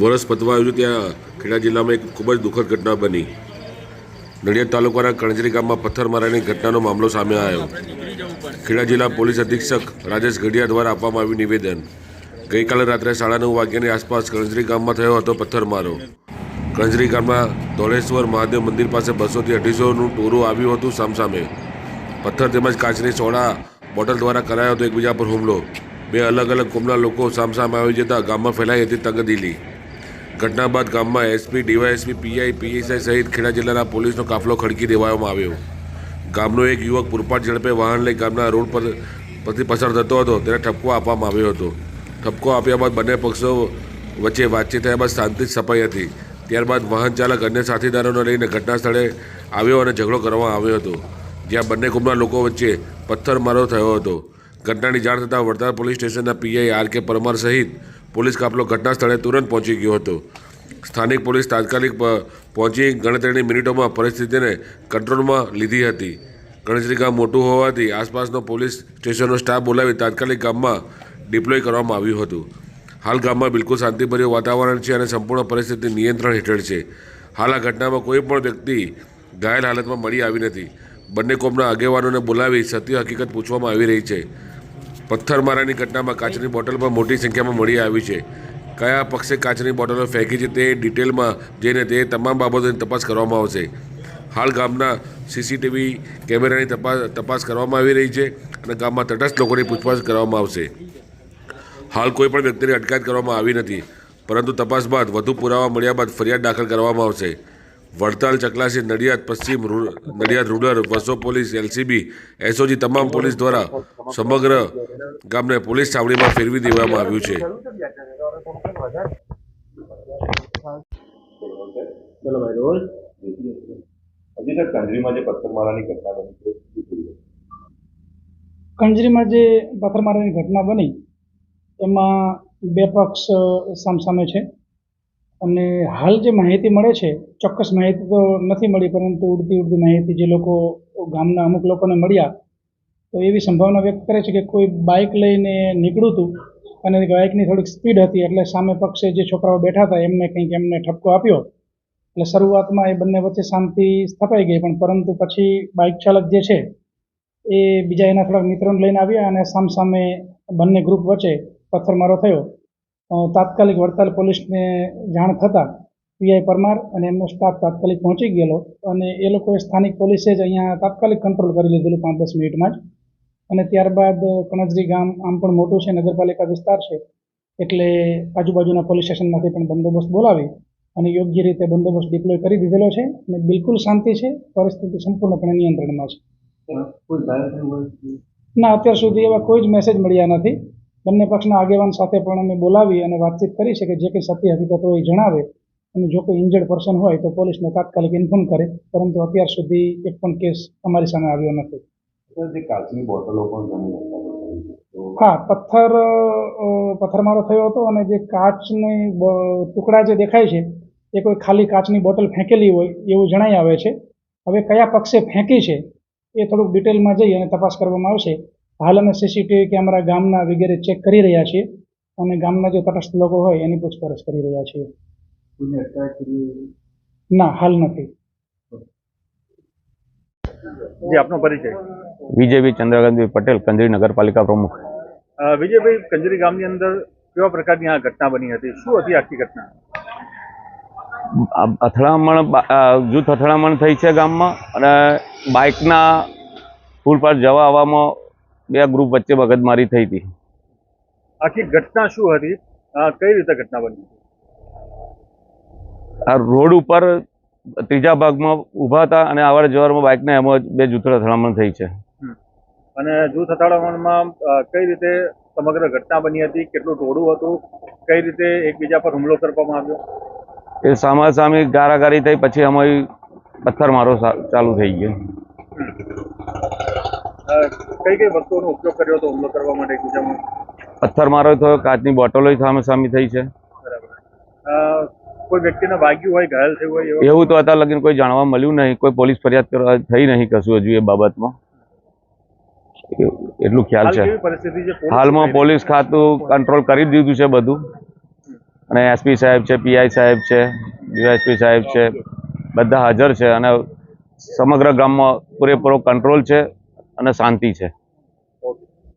વરસ પતવા આવ્યું ત્યાં ખેડા જિલ્લામાં એક ખૂબ જ દુઃખદ ઘટના બની. નડિયાદ તાલુકાના કણજરી ગામમાં પથ્થરમારાની ઘટનાનો મામલો સામે આવ્યો. ખેડા જિલ્લા પોલીસ અધિક્ષક રાજેશ ગઢિયા દ્વારા આપવામાં આવ્યું નિવેદન. ગઈકાલે રાત્રે સાડા નવ વાગ્યાની આસપાસ કણજરી ગામમાં થયો હતો પથ્થરમારો કણજરી ગામમાં ધોળેશ્વર મહાદેવ મંદિર પાસે બસોથી અઢીસોનું ટોરું આવ્યું હતું સામસામે. પથ્થર તેમજ કાચની સોડા બોટલ દ્વારા કરાયો હતો એકબીજા પર હુમલો. બે અલગ અલગ કોમના લોકો સામસામે આવી જતા ગામમાં ફેલાઈ હતી તંગદિલી. ઘટના બાદ ગામમાં એસપી, ડીવાયએસપી, પીઆઈ, પીએસઆઈ સહિત ખેડા જિલ્લાના પોલીસનો કાફલો ખડકી દેવામાં આવ્યો. ગામનો એક યુવક પૂરપાટ ઝડપે વાહન લઈ ગામના રોડ પર પરથી પસાર થતો હતો. તેને ઠપકો આપવામાં આવ્યો હતો. ઠપકો આપ્યા બાદ બંને પક્ષો વચ્ચે વાતચીત થયા બાદ શાંતિ સફાઈ હતી. ત્યારબાદ વાહન ચાલક અન્ય સાથીદારોને લઈને ઘટના સ્થળે આવ્યો અને ઝઘડો કરવામાં આવ્યો હતો. જ્યાં બંને કુંભના લોકો વચ્ચે પથ્થરમારો થયો હતો. ઘટનાની જાણ થતાં વડતાલ પોલીસ સ્ટેશનના પીઆઈ આર કે પરમાર સહિત પોલીસ કાફલો ઘટના સ્થળે તુરંત પહોંચી ગયો હતો. સ્થાનિક પોલીસ તાત્કાલિક પહોંચી ગણતરીની મિનિટોમાં પરિસ્થિતિને કંટ્રોલમાં લીધી હતી. ગણેશરી ગામ મોટું હોવાથી આસપાસનો પોલીસ સ્ટેશનનો સ્ટાફ બોલાવી તાત્કાલિક ગામમાં ડિપ્લોય કરવામાં આવ્યું હતું. હાલ ગામમાં બિલકુલ શાંતિભર્યું વાતાવરણ છે અને સંપૂર્ણ પરિસ્થિતિ નિયંત્રણ હેઠળ છે. હાલ આ ઘટનામાં કોઈ પણ વ્યક્તિ ઘાયલ હાલતમાં મળી આવી નથી. બંને કોમના આગેવાનોને બોલાવી સત્ય હકીકત પૂછવામાં આવી રહી છે. પથ્થરમારાની ઘટનામાં કાચની બોટલ પણ મોટી સંખ્યામાં મળી આવી છે. કયા પક્ષે કાચની બોટલો ફેંકી છે તે ડિટેલમાં જઈને તે તમામ બાબતોની તપાસ કરવામાં આવશે. હાલ ગામના સીસીટીવી કેમેરાની તપાસ તપાસ કરવામાં આવી રહી છે અને ગામમાં તટસ્થ લોકોની પૂછપરછ કરવામાં આવશે. હાલ કોઈ પણ વ્યક્તિની અટકાયત કરવામાં આવી નથી, પરંતુ તપાસ બાદ વધુ પુરાવા મળ્યા બાદ ફરિયાદ દાખલ કરવામાં આવશે. વડતાલ ચકલાસી નડિયાદ પશ્ચિમ Nadiad rural Vaso police LCB SOG તમામ પોલીસ દ્વારા સમગ્ર ગામને પોલીસ છાવણીમાં ફેરવી દેવામાં આવ્યું છે. કંજરીમાં જે પથ્થરમારાની ઘટના બની એમાં બે પક્ષ સામસામે છે. અને હાલ જે માહિતી મળે છે, ચોક્કસ માહિતી તો નથી મળી, પરંતુ ઉડતી ઉડતી માહિતી જે લોકો ગામના અમુક લોકોને મળ્યા, તો એવી સંભાવના વ્યક્ત કરે છે કે કોઈ બાઇક લઈને નીકળ્યું હતું અને બાઇકની થોડીક સ્પીડ હતી, એટલે સામે પક્ષે જે છોકરાઓ બેઠા હતા, એમને કંઈક એમને ઠપકો આપ્યો. એટલે શરૂઆતમાં એ બંને વચ્ચે શાંતિ સ્થપાઈ ગઈ, પણ પરંતુ પછી બાઇક ચાલક જે છે, એ બીજા એના થોડાક મિત્રોને લઈને આવ્યા અને સામસામે બંને ગ્રુપ વચ્ચે પથ્થરમારો થયો. તાત્કાલિક વડતાલ પોલીસને જાણ થતાં પીઆઈ પરમાર અને એમનો સ્ટાફ તાત્કાલિક પહોંચી ગયેલો અને એ લોકોએ સ્થાનિક પોલીસે જ અહીંયા તાત્કાલિક કંટ્રોલ કરી લીધેલું પાંચ દસ મિનિટમાં જ. અને ત્યારબાદ કણજરી ગામ આમ પણ મોટું છે નગરપાલિકા વિસ્તાર છે એટલે આજુબાજુના પોલીસ સ્ટેશનમાંથી પણ બંદોબસ્ત બોલાવી અને યોગ્ય રીતે બંદોબસ્ત ડિપ્લોય કરી દીધેલો છે અને બિલકુલ શાંતિ છે પરિસ્થિતિ સંપૂર્ણપણે નિયંત્રણમાં છે. ના અત્યાર સુધી એવા કોઈ જ મેસેજ મળ્યા નથી. બંને પક્ષના આગેવાન સાથે પણ અમે બોલાવી અને વાતચીત કરી છે કે જે કંઈ સત્ય હકીકત હોય એ જણાવે અને જો કોઈ ઇન્જર્ડ પર્સન હોય તો પોલીસને તાત્કાલિક ઇન્ફોર્મ કરે પરંતુ અત્યાર સુધી એક પણ કેસ અમારી સામે આવ્યો નથી. હા પથ્થર પથ્થરમારો થયો હતો અને જે કાચની ટુકડા જે દેખાય છે એ કોઈ ખાલી કાચની બોટલ ફેંકેલી હોય એવું જણાઈ આવે છે. હવે કયા પક્ષે ફેંકી છે એ થોડુંક ડિટેલમાં જઈ અને તપાસ કરવામાં આવશે. હાલ અમે સીસીટીવી કેમેરા ગામના વગેરે ચેક કરી રહ્યા છીએ. અને ગામના જે તટસ્થ લોકો હોય એની પૂછપરછ કરી રહ્યા છીએ. ના હાલ નથી. જી આપનો પરિચય. વિજયભાઈ ચંદ્રકાંતભાઈ પટેલ કંજરી નગરપાલિકા પ્રમુખ. વિજયભાઈ કંજરી ગામની અંદર કેવા પ્રકારની આ ઘટના બની હતી? શું હતી આખી ઘટના? અથડામણ જૂથ અથડામણ થઈ છે ગામમાં. અને બાઇકના પુલ પર જવા આવવામાં બે ગ્રુપ વચ્ચે મગજમારી થઈ હતી. આખી ઘટના શું હતી? કઈ રીતે ઘટના બની? આ રોડ ઉપર ત્રીજા ભાગમાં ઊભા હતા અને અવર જવારમાં બાઇકને એમાં બે જૂથળ અથડામણ થઈ છે. અને જૂથ અથડામણમાં કઈ રીતે સમગ્ર ઘટના બની હતી? કેટલું ટોળું હતું? કઈ રીતે એકબીજા પર હુમલો કરવામાં આવ્યો? એ સામાસામી ગારાગારી થઈ પછી અમારી પથ્થરમારો ચાલુ થઈ ગયો. કઈ કઈ વસ્તુઓનો ઉપયોગ કર્યો હતો હુમલો કરવા માટે એકબીજામાં? પથ્થરમારો થયો કાચની બોટલો સામે થઈ છે. કોઈ વ્યક્તિને વાગ્યું હોય ઘાયલ થયું હોય એવું? તો અત્યાર લગીન કોઈ જાણવા મળ્યું નહીં કોઈ પોલીસ ફરિયાદ કરવા થઈ નહીં કશું હજુ એ બાબતમાં. એટલું ખ્યાલ છે. હાલમાં પોલીસ ખાતું કંટ્રોલ કરી દીધું છે બધું. અને એસપી સાહેબ છે પીઆઈ સાહેબ છે ડીવાયસપી સાહેબ છે બધા હાજર છે અને સમગ્ર ગામમાં પૂરેપૂરો કંટ્રોલ છે. અને શાંતિ છે.